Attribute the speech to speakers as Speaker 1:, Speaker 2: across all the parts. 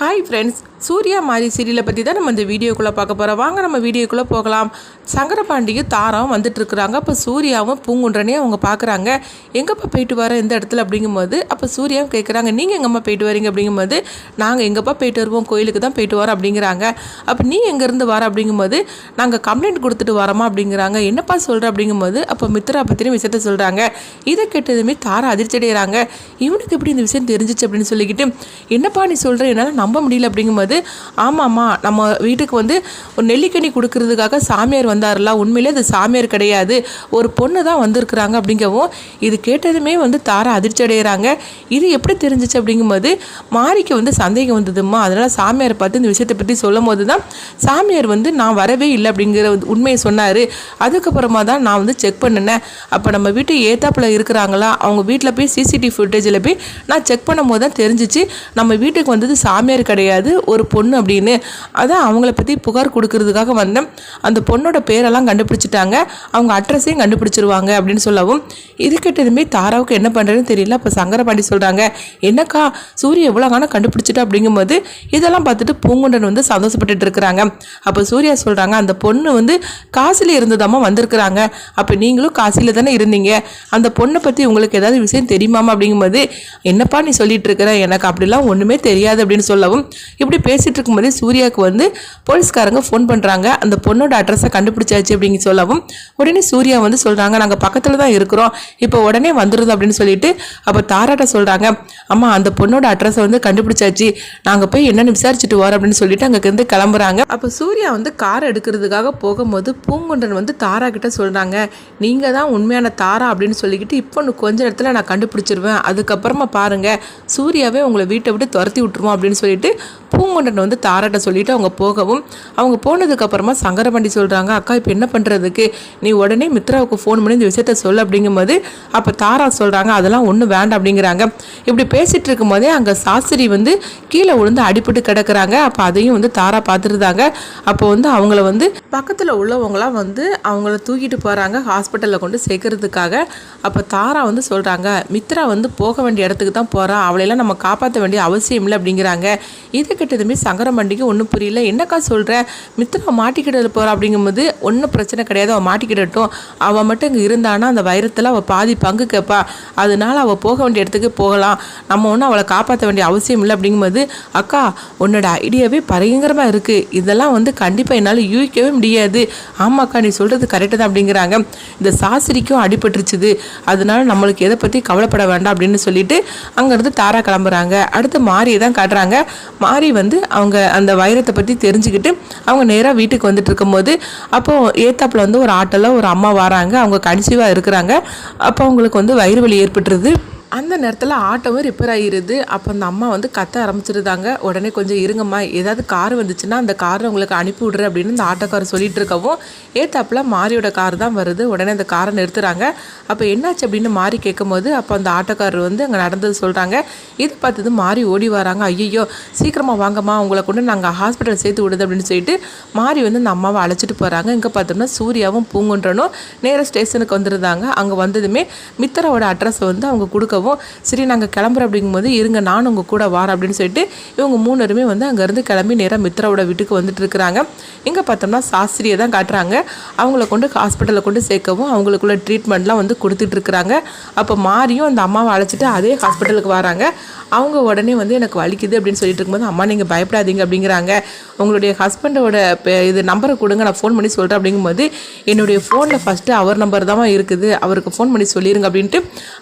Speaker 1: Hi friends Surya மாரி சீரியலை பற்றி தான் நம்ம இந்த வீடியோக்குள்ளே பார்க்க போகிறோம் வாங்க நம்ம வீடியோக்குள்ளே போகலாம். சங்கரபாண்டியும் தாராவும் வந்துட்டு இருக்கிறாங்க அப்போ சூர்யாவும் பூங்குன்றனையும் அவங்க பார்க்குறாங்க எங்கப்பா போயிட்டு வர இந்த இடத்துல அப்படிங்கும்போது அப்போ சூர்யாவும் கேட்குறாங்க நீங்கள் எங்கம்மா போயிட்டு வரீங்க? அப்படிங்கும்போது நாங்கள் எங்கப்பா போயிட்டு வருவோம்? கோயிலுக்கு தான் போயிட்டு வரோம் அப்படிங்கிறாங்க. அப்போ நீ எங்கேருந்து வர? அப்படிங்கும்போது நாங்கள் கம்ப்ளைண்ட் கொடுத்துட்டு வரோமா? அப்படிங்கிறாங்க. என்னப்பா சொல்கிற அப்படிங்கும்போது அப்போ மித்ரா பற்றின விஷயத்த சொல்கிறாங்க இதை கேட்டதுமே தாரா அதிர்ச்சி அடைகிறாங்க இவனுக்கு எப்படி இந்த விஷயம் தெரிஞ்சிச்சு? அப்படின்னு சொல்லிக்கிட்டு என்னப்பா நீ சொல்கிற என்னால் நம்ப முடியல அப்படிங்கும்போது ஆமாம்மா நம்ம வீட்டுக்கு வந்து ஒரு நெல்லிக்கனி கொடுக்கறதுக்காக சாமியார் வந்தார்ல உண்மையிலே அது சாமியார் கிடையாது. ஒரு பொண்ணு தான் வந்திருக்கிறாங்க அப்படிங்கவும் இது கேட்டதுமே வந்து தாரா அதிர்ச்சி அடைகிறாங்க இது எப்படி தெரிஞ்சிச்சு அப்படிங்கும்போது மாரிக்கு வந்து சந்தேகம் வந்ததும்மா. அதனால் சாமியார் பார்த்து இந்த விஷயத்தை பற்றி சொல்லும் போது தான் சாமியார் வந்து நான் வரவே இல்லை அப்படிங்கிற உண்மையை சொன்னார். அதுக்கப்புறமா தான் நான் வந்து செக் பண்ணினேன். அப்போ நம்ம வீட்டு ஏத்தாப்பில் இருக்கிறாங்களா அவங்க வீட்டில் போய் சிசிடிவி ஃபுட்டேஜில் போய் நான் செக் பண்ணும்போது தான் தெரிஞ்சிச்சு. நம்ம வீட்டுக்கு வந்தது சாமியார் கிடையாது ஒரு பொண்ணு அப்படின்னு. அதான் அவங்கள பற்றி புகார் கொடுக்கறதுக்காக வந்தேன். அந்த பொண்ணோட பேரெல்லாம் கண்டுபிடிச்சிட்டாங்க. அவங்க அட்ரஸையும் கண்டுபிடிச்சிருவாங்க அப்படின்னு சொல்லவும். இதுக்கிட்டதுமே தாராவுக்கு என்ன பண்ணுறதுன்னு தெரியல. அப்போ சங்கரபாண்டி சொல்கிறாங்க என்னக்கா சூரிய எவ்வளோ காணம் கண்டுபிடிச்சிட்டா? அப்படிங்கும்போது இதெல்லாம் பார்த்துட்டு பூங்குண்டன் வந்து சந்தோஷப்பட்டுட்டு இருக்கிறாங்க. அப்போ சூர்யா சொல்கிறாங்க அந்த பொண்ணு வந்து காசில் இருந்ததாமா வந்திருக்கிறாங்க. அப்போ நீங்களும் காசியில் தானே இருந்தீங்க. அந்த பொண்ணை பற்றி உங்களுக்கு ஏதாவது விஷயம் தெரியுமாமா அப்படிங்கும்போது என்னப்பா நீ சொல்லிட்டு இருக்கிற? எனக்கு அப்படிலாம் ஒன்றுமே தெரியாது. அப்படின்னு சொல்லவும் இப்படி பேசிட்டு இருக்கும்போதே சூர்யாவுக்கு வந்து போலீஸ்காரங்க ஃபோன் பண்ணுறாங்க அந்த பொண்ணோட அட்ரஸை கண்டுபிடிச்சாச்சு அப்படிங்க சொல்லவும் உடனே சூர்யா வந்து சொல்கிறாங்க நாங்கள் பக்கத்தில் தான் இருக்கிறோம். இப்போ உடனே வந்துடுது அப்படின்னு சொல்லிட்டு அப்போ தாராட்ட சொல்கிறாங்க அம்மா அந்த பொண்ணோட அட்ரஸை வந்து கண்டுபிடிச்சாச்சு. நாங்கள் போய் என்னென்னு விசாரிச்சுட்டு வரோம் அப்படின்னு சொல்லிட்டு அங்கேருந்து கிளம்புறாங்க. அப்போ சூர்யா வந்து கார் எடுக்கிறதுக்காக போகும்போது பூங்குன்றன் வந்து தாரா கிட்ட சொல்கிறாங்க நீங்கள் தான் உண்மையான தாரா அப்படின்னு சொல்லிக்கிட்டு இப்போ இன்னும் கொஞ்ச நேரத்தில் நான் கண்டுபிடிச்சிருவேன். அதுக்கப்புறமா பாருங்கள் சூர்யாவே உங்களை வீட்டை விட்டு துரத்தி விட்டுருவோம் அப்படின்னு சொல்லிட்டு பூங்குன்றன் வந்து தாராட்ட சொல்லிட்டு அவங்க போகவும். அவங்க போனதுக்கப்புறமா சங்கரபாண்டி சொல்கிறாங்க அக்கா இப்போ என்ன பண்ணுறதுக்கு நீ உடனே மித்ராவுக்கு ஃபோன் பண்ணி இந்த விஷயத்த சொல்ல அப்படிங்கும்போது அப்போ தாரா சொல்கிறாங்க அதெல்லாம் ஒன்றும் வேண்டாம் அப்படிங்கிறாங்க. இப்படி பேசிகிட்டு இருக்கும்போதே அங்கே சாஸ்திரி வந்து கீழே விழுந்து அடிபட்டு கிடக்குறாங்க. அப்போ அதையும் வந்து தாரா பார்த்துருந்தாங்க. அப்போ வந்து அவங்கள வந்து பக்கத்தில் உள்ளவங்களாம் வந்து அவங்கள தூக்கிட்டு போகிறாங்க ஹாஸ்பிட்டலில் கொண்டு சேர்க்கறதுக்காக. அப்போ தாரா வந்து சொல்கிறாங்க மித்ரா வந்து போக வேண்டிய இடத்துக்கு தான் போகிறா அவளையெல்லாம் நம்ம காப்பாற்ற வேண்டிய அவசியம் இல்லை அப்படிங்கிறாங்க. இதை கிட்டதுமே பண்டிகை ஒன்றும் புரியல. என்னக்கா சொல்கிற மித்ரா மாட்டிக்கிட்டு போகிறா அப்படிங்கும்போது ஒன்றும் பிரச்சனை கிடையாது. அவள் மாட்டிக்கிடட்டும். அவள் மட்டும் இங்கே இருந்தானா அந்த வைரத்தில் அவள் பாதி பங்கு கேட்பா அதனால அவள் போக வேண்டிய இடத்துக்கு போகலாம். நம்ம ஒன்றும் அவளை காப்பாற்ற வேண்டிய அவசியம் இல்லை. அப்படிங்கும்போது அக்கா உன்னோட ஐடியாவே பயங்கரமாக இருக்குது இதெல்லாம் வந்து கண்டிப்பாக என்னால் யூகிக்கவே முடியாது. ஆமாக்கா நீ சொல்கிறது கரெக்டு தான். அப்படிங்கிறாங்க. இந்த சாஸ்திரிக்கும் அடிபட்டுருச்சுது. அதனால நம்மளுக்கு எதை பற்றி கவலைப்பட வேண்டாம் அப்படின்னு சொல்லிட்டு அங்கேருந்து தாரா கிளம்புறாங்க. அடுத்து மாரியை தான் காட்டுறாங்க. மாறி வந்து அவங்க அந்த வைரத்தை பற்றி தெரிஞ்சுக்கிட்டு அவங்க நேராக வீட்டுக்கு வந்துட்டு இருக்கும்போது அப்போது ஏத்தாப்புல வந்து ஒரு ஆட்டோவில் ஒரு அம்மா வராங்க. அவங்க கன்சீவாக இருக்கிறாங்க. அப்போ அவங்களுக்கு வந்து வயிறு வலி ஏற்பட்டுருது. அந்த நேரத்தில் ஆட்டோவும் ரிப்பேர் ஆகிருது அப்போ அந்த அம்மா வந்து கத்த ஆரம்பிச்சிருந்தாங்க. உடனே கொஞ்சம் இருங்கம்மா ஏதாவது கார் வந்துச்சுன்னா அந்த காரை உங்களுக்கு அனுப்பி விட்றேன் அப்படின்னு அந்த ஆட்டோக்காரர் சொல்லிட்டு இருக்கவும் ஏத்தாப்பில் மாரியோட கார் தான் வருது. உடனே அந்த காரை நிறுத்துறாங்க. அப்போ என்னாச்சு அப்படின்னு மாறி கேட்கும்போது அப்போ அந்த ஆட்டோக்காரர் வந்து அங்கே நடந்தது சொல்கிறாங்க இது பார்த்தது மாறி ஓடி வராங்க. ஐயோ சீக்கிரமாக வாங்கம்மா உங்களை கொண்டு நாங்கள் ஹாஸ்பிட்டல் சேர்த்து விடுது அப்படின்னு சொல்லிட்டு மாறி வந்து அந்த அம்மாவை அழைச்சிட்டு போகிறாங்க இங்கே பார்த்தோம்னா சூர்யாவும் பூங்குன்றனும் நேராக ஸ்டேஷனுக்கு வந்துருந்தாங்க. அங்கே வந்ததுமே மித்தரோட அட்ரஸை வந்து அவங்க கொடுக்க கொடுக்கவும் சரி நாங்கள் கிளம்புறோம் அப்படிங்கும்போது இருங்க நானும் உங்கள் கூட வாரேன் அப்படின்னு சொல்லிட்டு இவங்க மூணருமே வந்து அங்கேருந்து கிளம்பி நேராக மித்ராவோட வீட்டுக்கு வந்துட்டு இருக்கிறாங்க. இங்கே பார்த்தோம்னா சாஸ்திரியை தான் காட்டுறாங்க. அவங்கள கொண்டு ஹாஸ்பிட்டலில் கொண்டு சேர்க்கவும் அவங்களுக்குள்ள ட்ரீட்மெண்ட்லாம் வந்து கொடுத்துட்டு இருக்கிறாங்க. அப்போ மாறியும் அந்த அம்மாவை அழைச்சிட்டு அதே ஹாஸ்பிட்டலுக்கு வராங்க. அவங்க உடனே வந்து எனக்கு வலிக்குது அப்படின்னு சொல்லிட்டு இருக்கும்போது அம்மா நீங்கள் பயப்படாதீங்க அப்படிங்கிறாங்க. உங்களுடைய ஹஸ்பண்டோட இது நம்பரை கொடுங்க நான் ஃபோன் பண்ணி சொல்கிறேன் அப்படிங்கும்போது என்னுடைய ஃபோனில் ஃபஸ்ட்டு அவர் நம்பர் தான் இருக்குது. அவருக்கு ஃபோன் பண்ணி சொல்லிடுங்க அப்படின்ட்டு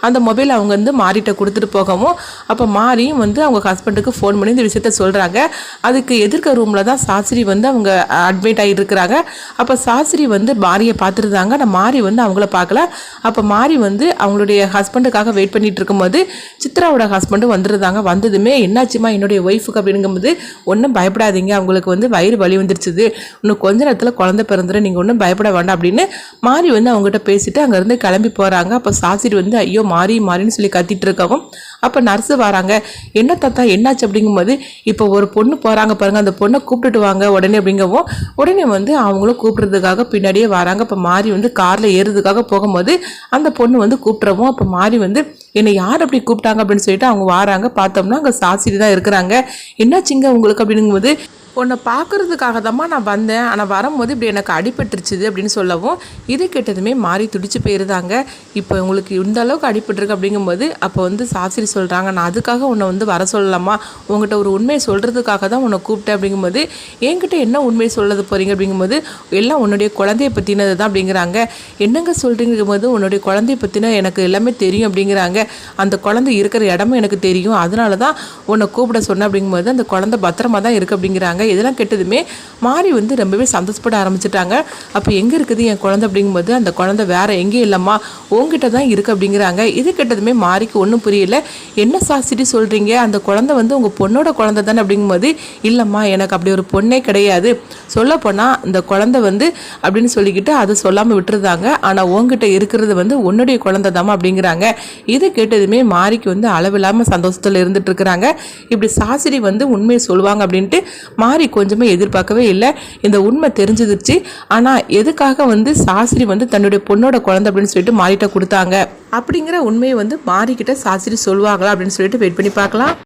Speaker 1: அந்த மொபைல் அவங்க வந்து மாறிட்ட கொடுத்துட்டு போகவும் அப்போ மாறியும் வந்து அவங்க ஹஸ்பண்டுக்கு ஃபோன் பண்ணி இந்த விஷயத்த சொல்கிறாங்க அதுக்கு எதிர்க்க ரூமில் தான் சாஸ்திரி வந்து அவங்க அட்மிட் ஆகிட்டு இருக்கிறாங்க அப்போ சாஸ்திரி வந்து மாரியை பார்த்துருந்தாங்க நான் மாறி வந்து அவங்கள பார்க்கல. அப்போ மாறி வந்து அவங்களுடைய ஹஸ்பண்டுக்காக வெயிட் பண்ணிட்டு இருக்கும்போது சித்ராவோட ஹஸ்பண்டு வந்துருந்தாங்க. வந்ததுமே என்னாச்சுமா என்னுடைய ஒய்ஃபுக்கு அப்படிங்கும்போது ஒன்றும் பயப்படாதீங்க அவங்களுக்கு வந்து வயிறு வலி வந்துருச்சுது. இன்னும் கொஞ்ச நேரத்தில் குழந்தை பிறந்துடும் நீங்கள் ஒன்றும் பயப்பட வேண்டாம் அப்படின்னு மாறி வந்து அவங்ககிட்ட பேசிட்டு அங்கேருந்து கிளம்பி போகிறாங்க அப்போ சாஸ்திரி வந்து ஐயோ மாறி மாறின்னு சொல்லி கத்திட்டு இருக்கவும் அப்போ நர்ஸு வராங்க. என்ன தாத்தா என்னாச்சு? அப்படிங்கும்போது இப்போ ஒரு பொண்ணு போகிறாங்க பாருங்கள் அந்த பொண்ணை கூப்பிட்டுட்டு வாங்க உடனே அப்படிங்கவும் உடனே வந்து அவங்களும் கூப்பிட்றதுக்காக பின்னாடியே வராங்க. இப்போ மாறி வந்து காரில் ஏறுறதுக்காக போகும்போது அந்த பொண்ணு வந்து கூப்பிட்றவும் அப்போ மாறி வந்து என்னை யார் அப்படி கூப்பிட்டாங்க? அப்படின்னு சொல்லிட்டு அவங்க வராங்க. பார்த்தோம்னா அங்கே சாசிரி தான் இருக்கிறாங்க. என்னாச்சுங்க உங்களுக்கு? அப்படிங்கும்போது உன்னை பார்க்குறதுக்காக தாம்மா நான் வந்தேன். ஆனால் வரும்போது இப்படி எனக்கு அடிபட்டுருச்சுது அப்படின்னு சொல்லவும் இது கேட்டதுமே மாறி துடிச்சு போயிருந்தாங்க. இப்போ உங்களுக்கு இந்த அளவுக்கு அடிபட்டுருக்கு அப்படிங்கும்போது அப்போ வந்து சாஸ்திரி சொல்கிறாங்க நான் அதுக்காக உன்னை வந்து வர சொல்லலாமா உங்ககிட்ட ஒரு உண்மையை சொல்கிறதுக்காக தான் உன்னை கூப்பிட்டேன். அப்படிங்கும்போது என்கிட்ட என்ன உண்மையை சொல்லது போகிறீங்க அப்படிங்கும்போது எல்லாம் உன்னுடைய குழந்தைய பற்றினது தான் அப்படிங்கிறாங்க. என்னங்க சொல்கிறீங்கும் போது உன்னுடைய குழந்தைய பற்றின எனக்கு எல்லாமே தெரியும். அப்படிங்கிறாங்க. அந்த குழந்தை இருக்கிற இடமும் எனக்கு தெரியும். அதனால தான் உன்னை கூப்பிட சொன்னேன் அப்படிங்கும்போது அந்த குழந்தை பத்திரமா தான் இருக்குது அப்படிங்கிறாங்க. இதெல்லாம் கெட்டதுமே மாறி வந்து ரொம்பவே சந்தோஷப்பட ஆரம்பிச்சிட்டாங்க. அப்போ எங்கே இருக்குது என் குழந்தை அப்படிங்கும்போது அந்த குழந்தை வேற எங்கேயும் இல்லைம்மா உங்ககிட்ட தான் இருக்குது அப்படிங்கிறாங்க. இது கெட்டதுமே மாறிக்கு ஒன்றும் புரியல. என்ன சாஸ்திரி சொல்கிறீங்க அந்த குழந்தை வந்து உங்கள் பொண்ணோட குழந்தை தானே அப்படிங்கும்போது இல்லைம்மா எனக்கு அப்படி ஒரு பொண்ணே கிடையாது. சொல்லப்போனால் இந்த குழந்தை வந்து அப்படின்னு சொல்லிக்கிட்டு அதை சொல்லாமல் விட்டுருந்தாங்க. ஆனால் உங்ககிட்ட இருக்கிறது வந்து உன்னுடைய குழந்தை தாமா அப்படிங்கிறாங்க. இது கேட்டதுமே மாறிக்கு வந்து அளவில்லாமல் சந்தோஷத்தில் இருந்துட்டு இருக்கிறாங்க. இப்படி சாஸ்திரி வந்து உண்மையை சொல்லுவாங்க அப்படின்ட்டு மாறி கொஞ்சமே எதிர்பார்க்கவே இல்லை. இந்த உண்மை தெரிஞ்சிருச்சு ஆனால் எதுக்காக வந்து சாஸ்திரி வந்து தன்னுடைய பொண்ணோட குழந்தை அப்படின்னு சொல்லிட்டு மாறிட்ட கொடுத்தாங்க? அப்படிங்கிற உண்மையை வந்து மாறிக்கிட்ட சாஸ்திரி சொல்லுவாங்களா அப்படின்னு சொல்லிட்டு வெயிட் பண்ணி பார்க்கலாம்.